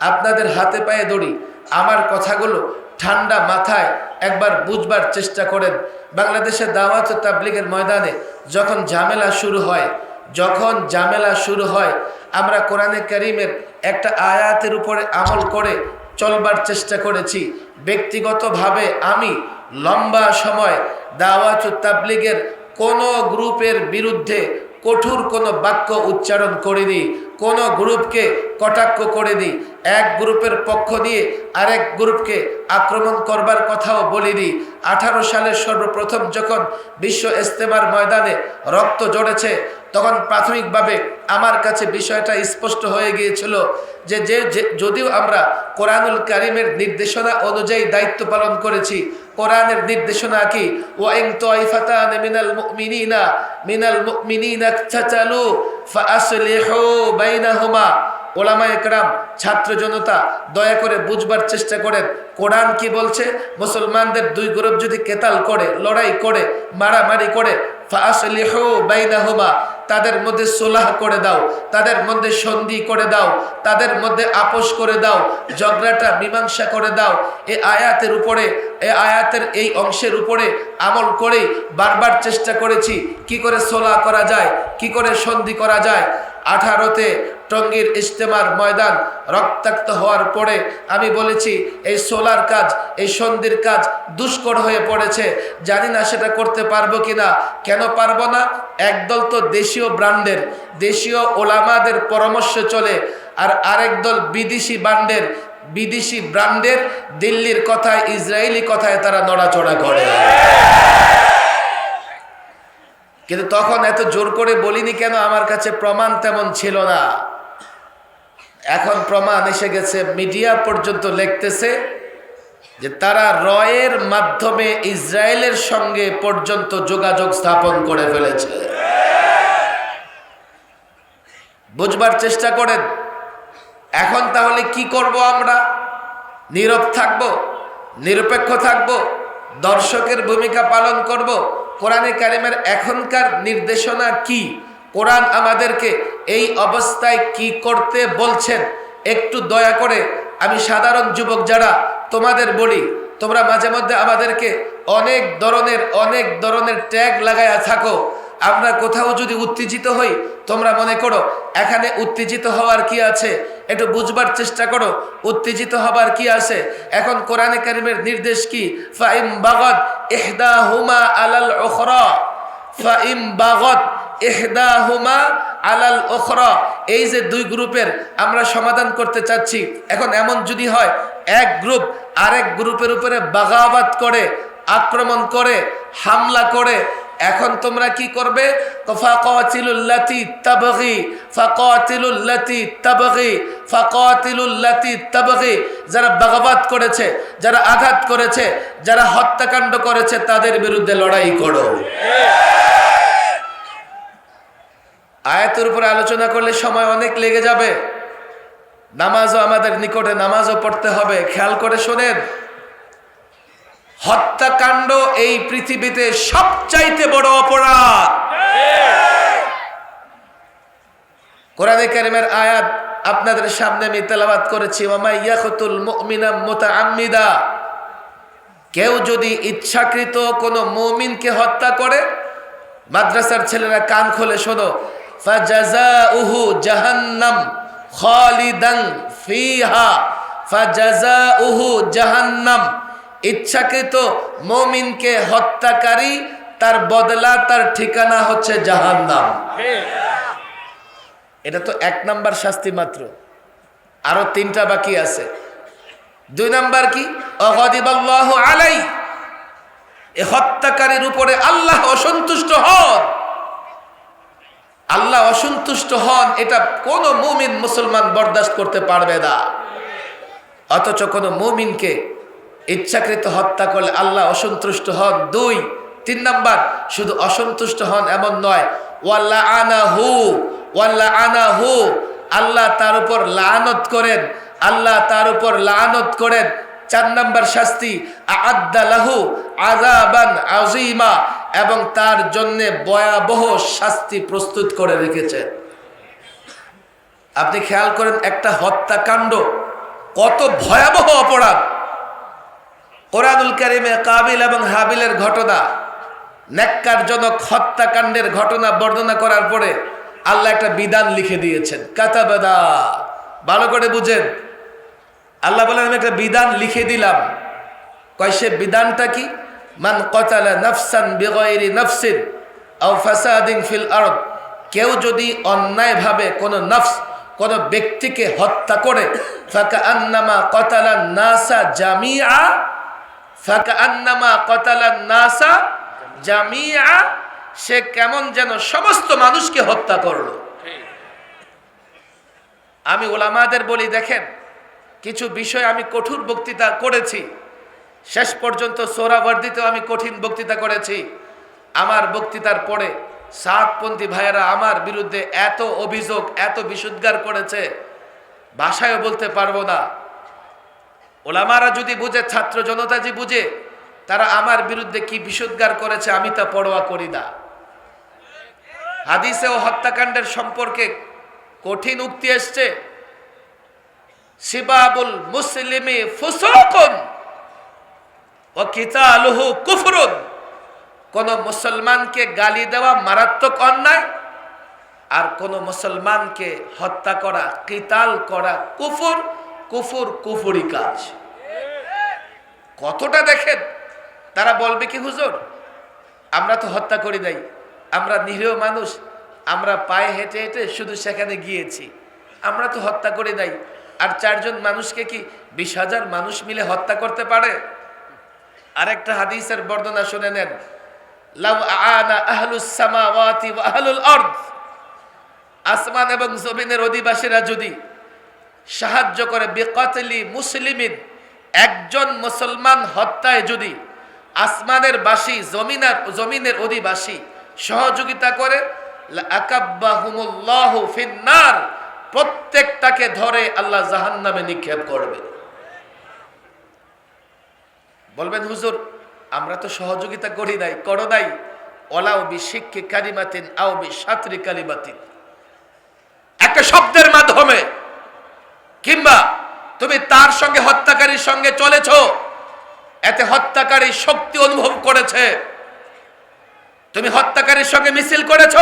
আপনাদের হাতে পায়ে দড়ি, আমার কথাগুলো ঠান্ডা মাথায় একবার বুঝবার চেষ্টা করেন। বাংলাদেশের দাওয়াত তাবলিগের ময়দানে যখন ঝামেলা শুরু হয়, যখন ঝামেলা শুরু হয়, আমরা কোরআনে করিমের একটা আয়াতের উপরে আমল করে চলবার চেষ্টা করেছি। ব্যক্তিগতভাবে আমি লম্বা সময় দাওয়াত তাবলিগের কোনো গ্রুপের বিরুদ্ধে কঠোর কোনো বাক্য উচ্চারণ করে করিনি, কোনো গ্রুপকে কটাক্ষ করে দিই এক গ্রুপের পক্ষ নিয়ে আরেক গ্রুপকে আক্রমণ করবার কথাও বলি বলিনি। আঠারো সালের সর্বপ্রথম যখন বিশ্ব ইস্তেমার ময়দানে রক্ত জড়েছে, তখন প্রাথমিকভাবে আমার কাছে বিষয়টা স্পষ্ট হয়ে গিয়েছিল যে যে যদিও আমরা কোরআনুল কারিমের নির্দেশনা অনুযায়ী দায়িত্ব পালন করেছি, কোরআনের নির্দেশনা কি? ওয়াইং তাইফাতান মিনাল মুমিনিনা মিনাল মুমিনিনা ইকতাতালু ফাআসলিহু বাইনাহুমা। ওলামা একরাম ছাত্র জনতা, দয়া করে বুঝবার চেষ্টা করেন। কোরআন কি বলছে? মুসলমানদের দুই গ্রুপ যদি কেতাল করে, লড়াই করে, মারামারি করে তাদের মধ্যে সোলাহ করে দাও, তাদের মধ্যে সন্ধি করে দাও, তাদের মধ্যে আপোষ করে দাও, ঝগড়াটা মীমাংসা করে দাও এই আয়াতের উপরে এই আয়াতের এই অংশের উপরে আমল করে বারবার চেষ্টা করেছি, কি করে সোলা করা যায়, কি করে সন্ধি করা যায়। আঠারোতে টঙ্গীর ইজতেমার ময়দান রক্তাক্ত হওয়ার পরে আমি বলেছি, এই সোলার কাজ, এই সন্ধির কাজ দুষ্কর হয়ে পড়েছে। জানি না সেটা করতে পারব কিনা। কেন পারব না? একদল তো দেশীয় ব্র্যান্ডের, দেশীয় ওলামাদের পরামর্শ চলে। আর আরেক দল বিদেশি ব্র্যান্ডের বিদেশি ব্র্যান্ডের দিল্লির কথায়, ইসরায়েলি কথায় তারা নড়াচড়া করে। কিন্তু তখন এত জোর করে বলিনি কেন? আমার কাছে প্রমাণ তেমন ছিল না। এখন প্রমাণ এসে গেছে, মিডিয়া পর্যন্ত লিখতেছে যে তারা রয়ের মাধ্যমে ইসরায়েলের সঙ্গে পর্যন্ত যোগাযোগ স্থাপন করে ফেলেছে। বুঝবার চেষ্টা করেন, এখন তাহলে কি করব আমরা? নীরব থাকব, নিরপেক্ষ থাকব, দর্শকের ভূমিকা পালন করব? কোরআনে কারিমের এখনকার নির্দেশনা কি? কোরআন আমাদেরকে এই অবস্থায় কি করতে বলছেন? একটু দয়া করে আমি সাধারণ যুবক যারা, তোমাদের বলি, তোমরা মাঝে মধ্যে আমাদেরকে অনেক ধরনের অনেক ধরনের ট্যাগ লাগায়া থাকো। আমরা কোথাও যদি উত্তেজিত হই, তোমরা মনে করো, এখানে উত্তেজিত হওয়ার কি আছে? একটু বুঝবার চেষ্টা করো, উত্তেজিত হবার কি আছে? এখন কোরআনে কারিমের নির্দেশ কি? ফাইম বাগদ এহদা হুমা আলাল ওখরা ফাইম বাগদ ইহদা হুমা আলাল ওখরা এই যে দুই গ্রুপের আমরা সমাধান করতে চাচ্ছি, এখন এমন যদি হয়, এক গ্রুপ আরেক গ্রুপের উপরে বাগাবাত করে, আক্রমণ করে, হামলা করে, এখন তোমরা কি করবে? ফাকাতিলুল্লাতি তাবগি ফাকাতিলুল্লাতি তাবগি ফাকাতিলুল্লাতি তাবগি। যারা বাগাবাত করেছে, যারা আঘাত করেছে, যারা হত্যাকাণ্ড করেছে, তাদের বিরুদ্ধে লড়াই করো। আয়াতের উপর আলোচনা করলে সময় অনেক লেগে যাবে। নামাজও আমাদের নিকটে নামাজও পড়তে হবে। খেয়াল করে শোনেন, হত্যাকাণ্ড এই পৃথিবীতে সবচাইতে বড় অপরাধ। কোরআনে কারিমের আয়াত, আপনাদের সামনে আমি তেলাবাত করেছি ওমা ইয়াকুতুল মুমিনা মুতাআম্মিদা কেউ যদি ইচ্ছাকৃত কোনো মুমিনকে হত্যা করে, মাদ্রাসার ছেলেরা কান খোলে, শোনো ফাজাজাউহু জাহান্নাম খালিদান ইচ্ছাকৃত মুমিনকে হত্যাকারী, তার বদলা, তার ঠিকানা হচ্ছে জাহান্নাম। এটা তো এক নাম্বার শাস্তি মাত্র। আরও তিনটা বাকি আছে। দুই নাম্বার কি? আলাই, এ হত্যাকারীর উপরে আল্লাহ অসন্তুষ্ট হন। আল্লাহ অসন্তুষ্ট হন, এটা কোন মুমিন মুসলমান বরদাস্ত করতে পারবে না। অথচ কোন মুমিনকে ইচ্ছাকৃত হত্যা করলে আল্লাহ অসন্তুষ্ট হন। দুই, তিন নাম্বার, শুধু অসন্তুষ্ট হন এমন নয় ওয়াল্লা আনা হু ওয়াল্লা আনা হু আল্লাহ তার উপর লানত করেন, আল্লাহ তার উপর লানত করেন। চার নাম্বার শাস্তি আদালাহু আজাবান আজিমা এবং তার জন্য ভয়াবহ শাস্তি প্রস্তুত করে রেখেছে। আপনি খেয়াল করেন, একটা হত্যাকাণ্ড, কত ভয়াবহ অপরাধ। কোরআনুল কারিমে কাবিল এবং হাবিলের ঘটনা, ন্যাক্কারজনক হত্যাকাণ্ডের ঘটনা বর্ণনা করার পরে আল্লাহ একটা বিধান লিখে দিয়েছেন, কাতাবাদা। ভালো করে বুঝেন। আল্লাহ বলেন, আমি একটা বিধান লিখে দিলাম। কয়, সে বিধানটা কি? মান কতালা নফসান বিগয়রি নফসিন আও ফাসাদিন ফিল আরদ। কেউ যদি অন্যায়ভাবে কোনো নফস কোন ব্যক্তিকে হত্যা করে ফাকা আন্নামা কতালা নাসা জামিয়া ফাকা আন্নামা কতালা নাসা জামিয়া সে কেমন যেন সমস্ত মানুষকে হত্যা করল। আমি ওলামাদের বলি, দেখেন, কিছু বিষয় আমি কঠোর বক্তৃতা করেছি। শেষ পর্যন্ত সোহরাবর্দিতেও আমি কঠিন বক্তৃতা করেছি। আমার বক্তৃতার পরে সাতপন্থী ভাইয়েরা আমার বিরুদ্ধে এত অভিযোগ, এত বিশুদ্ধার করেছে, ভাষায়ও বলতে পারব না। ওলামারা যদি বুঝে, ছাত্র জনতা যে বুঝে, তারা আমার বিরুদ্ধে কি বিশুদ্ধার করেছে আমি তা পরোয়া করি না। হাদিসে ও হত্যাকাণ্ডের সম্পর্কে কঠিন উক্তি এসছে, সিবাবুল মুসলিমি ফুসুকুন। কোন মুসলমানকে গালি দেওয়া মারাত্মক অন্যায়, আর কোন মুসলমানকে হত্যা করা, কিতাল করা কুফুর কুফুর কুফুরি কাজ। কতটা দেখেন, তারা বলবে কি, হুজুর, আমরা তো হত্যা করি নাই, আমরা নিরীহ মানুষ, আমরা পায়ে হেঁটে হেঁটে শুধু সেখানে গিয়েছি, আমরা তো হত্যা করি নাই, আর চারজন মানুষকে কি বিশ হাজার মানুষ মিলে হত্যা করতে পারে? আরেকটা হাদিসের বর্ণনা শুনে নেন। আসমান এবং জমিনের অধিবাসীরা যদি সাহায্য করে, বেকতলি মুসলিমিন, একজন মুসলমান হত্যায় যদি আসমানের বাসী, জমিনার, জমিনের অধিবাসী সহযোগিতা করে প্রত্যেকটাকে ধরে আল্লাহ জাহান্নামে নিক্ষেপ করবে। বলবেন, হুজুর, আমরা তো সহযোগিতা করি নাই, করো নাই। ওলাও বি শিক্ষি কালিমাতিন আও বি সাতরি কালিমাতিন। একটা শব্দের মাধ্যমে, কিংবা তুমি তার সঙ্গে হত্যাকারীর সঙ্গে চলেছ, এতে হত্যাকারী শক্তি অনুভব করেছে। তুমি হত্যাকারীর সঙ্গে মিছিল করেছ,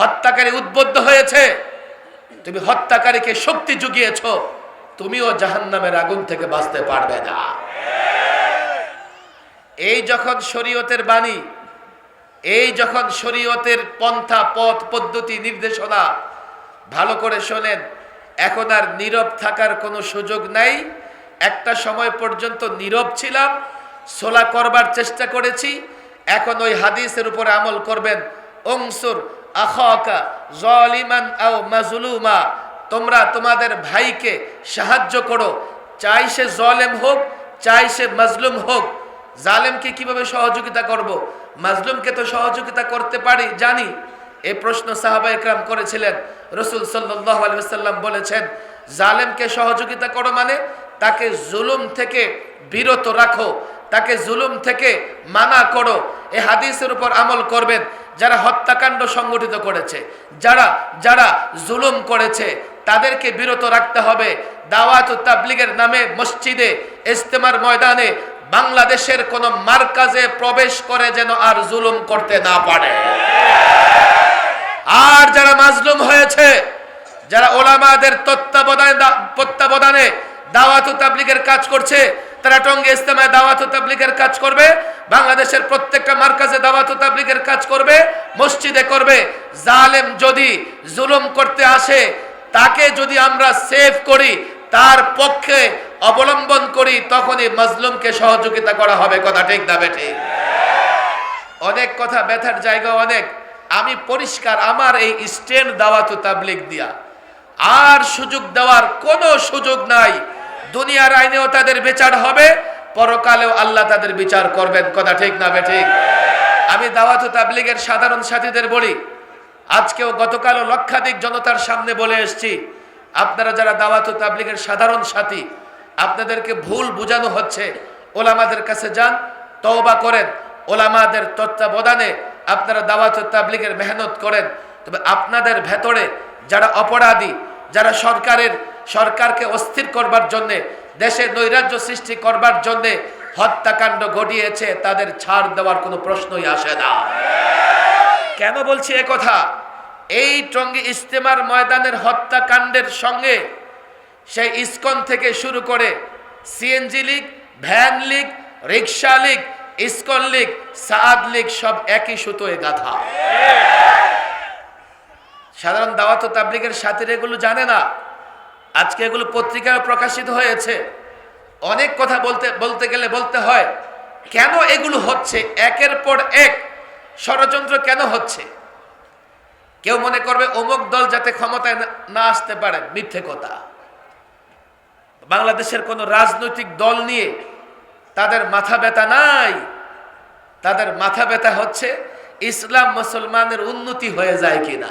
হত্যাকারী উদ্বুদ্ধ হয়েছে, তুমি হত্যাকারীকে শক্তি জুগিয়েছ তুমিও জাহান্নামের আগুন থেকে বাঁচতে পারবে না। এই যখন শরীয়তের বাণী, এই যখন শরীয়তের পন্থা, পথ, পদ্ধতি, নির্দেশনা ভালো করে শোনেন, এখন আর নীরব থাকার কোনো সুযোগ নাই। একটা সময় পর্যন্ত নীরব ছিলাম, সোলা করবার চেষ্টা করেছি। এখন ওই হাদিসের উপর আমল করবেন, অংসুর আখা জলিমান আও মাজলুমা তোমরা তোমাদের ভাইকে সাহায্য করো। চাই সে জলেম হোক, চাই সে মাজলুম হোক। জালেমকে কীভাবে সহযোগিতা করব। মাজলুমকে তো সহযোগিতা করতে পারি, জানি। এ প্রশ্ন সাহাবা একরাম করেছিলেন। রসুল সাল্লাহ আলসালাম বলেছেন, জালেমকে সহযোগিতা করো মানে তাকে জুলুম থেকে বিরত রাখো, তাকে জুলুম থেকে মানা করো। এ হাদিসের উপর আমল করবেন যারা হত্যাকাণ্ড সংগঠিত করেছে, যারা যারা জুলুম করেছে, তাদেরকে বিরত রাখতে হবে। দাওয়াত তাবলিগের নামে মসজিদে ইস্তেমার ময়দানে বাংলাদেশের কোন মার্কাজে প্রবেশ করে যেন আর জুলুম করতে না পারে। আর যারা মাজলুম হয়েছে, যারা ওলামাদের তত্ত্বাবধানে তত্ত্বাবধানে দাওয়াত তাবলিগের কাজ করছে, তারা টঙ্গে ইস্তেমায় দাওয়াত তাবলিগের কাজ করবে, বাংলাদেশের প্রত্যেকটা মার্কাজে দাওয়াত তাবলিগের কাজ করবে, মসজিদে করবে। জালেম যদি জুলুম করতে আসে, তাকে যদি আমরা সেভ করি, তার পক্ষে অবলম্বন করি, তখনই মজলুমকে সহযোগিতা করা হবে, কথা ঠিক না বেঠে? অনেক কথা ব্যথার জায়গা অনেক। আমি পরিষ্কার, আমার এই স্ট্যান্ড দাওয়াত তাবলিক দিয়া। আর সুযোগ দেওয়ার কোনো সুযোগ নাই। দুনিয়ার আইনেও তাদের বিচার হবে, পরকালেও আল্লাহ তাদের বিচার করবেন, কথা ঠিক না বেঠিক আমি দাওয়াত তাবলিগের সাধারণ সাথীদের বলি, আজকেও গতকালও লক্ষাধিক জনতার সামনে বলে এসছি, আপনারা যারা দাওয়াত তাবলিগের সাধারণ সাথী আপনাদেরকে ভুল বোঝানো হচ্ছে। ওলামাদের কাছে যান, তওবা করেন। ওলামাদের তত্ত্বাবধানে আপনারা দাওয়াত তাবলিগের মেহনত করেন। তবে আপনাদের ভেতরে যারা অপরাধী, যারা সরকারের, সরকারকে অস্থির করবার জন্যে দেশে নৈরাজ্য সৃষ্টি করবার জন্যে হত্যাকাণ্ড ঘটিয়েছে, তাদের ছাড় দেওয়ার কোনো প্রশ্নই আসে না। কেন বলছি কথা? এই টঙ্গী ইস্তেমার ময়দানের হত্যাকাণ্ডের সঙ্গে সেই ইসকন থেকে শুরু করে CNG league van league rickshaw league ISKCON league Saad league সব একই সুতোয় গাথা। সাধারণ দাওয়াত তাবলিগের সাথে এগুলো জানে না। আজকে এগুলো পত্রিকায় প্রকাশিত হয়েছে। অনেক কথা বলতে বলতে গেলে বলতে হয়, কেন এগুলো হচ্ছে? একের পর এক ষড়যন্ত্র কেন হচ্ছে? কেউ মনে করবে অমুক দল যাতে ক্ষমতায় না আসতে পারে, মিথ্যে কথা। বাংলাদেশের কোনো রাজনৈতিক দল নিয়ে তাদের মাথা ব্যথা নাই। তাদের মাথা ব্যথা হচ্ছে ইসলাম মুসলমানের উন্নতি হয়ে যায় কিনা।